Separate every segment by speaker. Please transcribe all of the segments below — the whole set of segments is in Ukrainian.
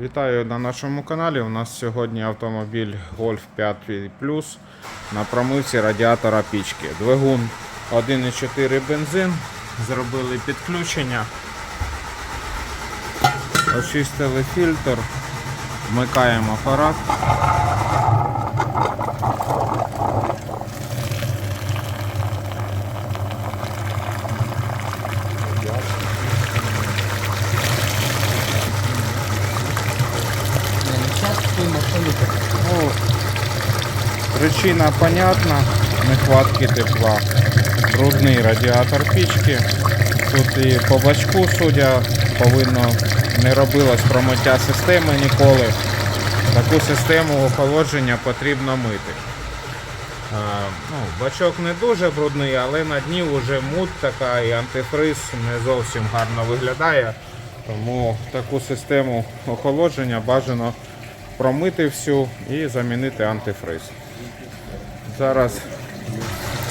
Speaker 1: Вітаю на нашому каналі. У нас сьогодні автомобіль Golf 5 Plus на промивці радіатора пічки. Двигун 1,4 бензин. Зробили підключення. Очистили фільтр. Вмикаємо апарат. Ну, причина понятна, нехватки тепла. Брудний радіатор пічки. Тут і по бачку, судя, повинно не робилось промиття системи ніколи. Таку систему охолодження потрібно мити. А, ну, бачок не дуже брудний, але на дні вже муть така і антифриз не зовсім гарно виглядає. Тому таку систему охолодження бажано промити всю і замінити антифриз. Зараз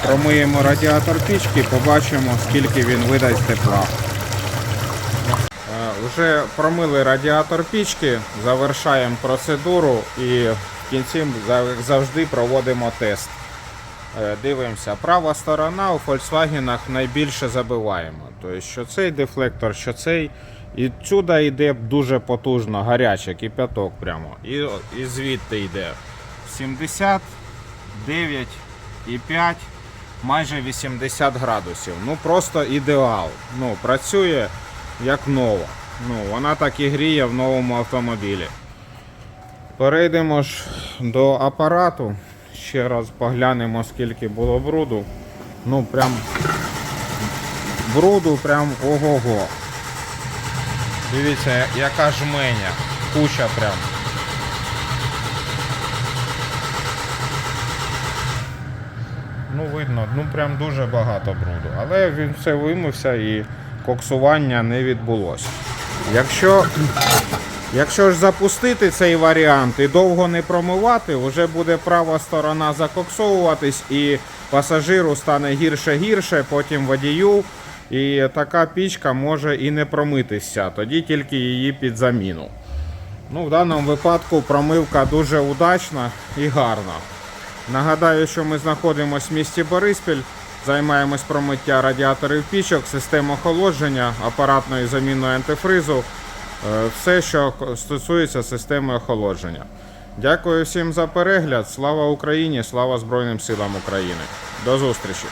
Speaker 1: промиємо радіатор пічки, побачимо, скільки він видасть тепла. Е, Вже промили радіатор пічки, завершаємо процедуру і в кінці завжди проводимо тест. Е, Дивимося, права сторона у Volkswagen найбільше забиваємо. Тобто, що цей дефлектор, що цей. І сюди йде дуже потужно, гаряче, кипяток прямо. І, і звідти йде 79,5, майже 80 градусів. Ну просто ідеал. Ну, працює як нова. Ну, вона так і гріє в новому автомобілі. Перейдемо ж до апарату. Ще раз поглянемо, скільки було бруду. Ну, прям бруду, прям ого-го. Дивіться, яка жменя. Куча прям. Ну, видно, ну прям дуже багато бруду. Але він все вимився і коксування не відбулося. Якщо, якщо ж запустити цей варіант і довго не промивати, вже буде права сторона закоксовуватись і пасажиру стане гірше-гірше, потім водію. І така пічка може і не промитися, тоді тільки її під заміну. Ну, в даному випадку промивка дуже удачна і гарна. Нагадаю, що ми знаходимося в місті Бориспіль, займаємось промиття радіаторів пічок, систем охолодження, апаратною заміною антифризу, все, що стосується системи охолодження. Дякую всім за перегляд. Слава Україні! Слава Збройним силам України! До зустрічі!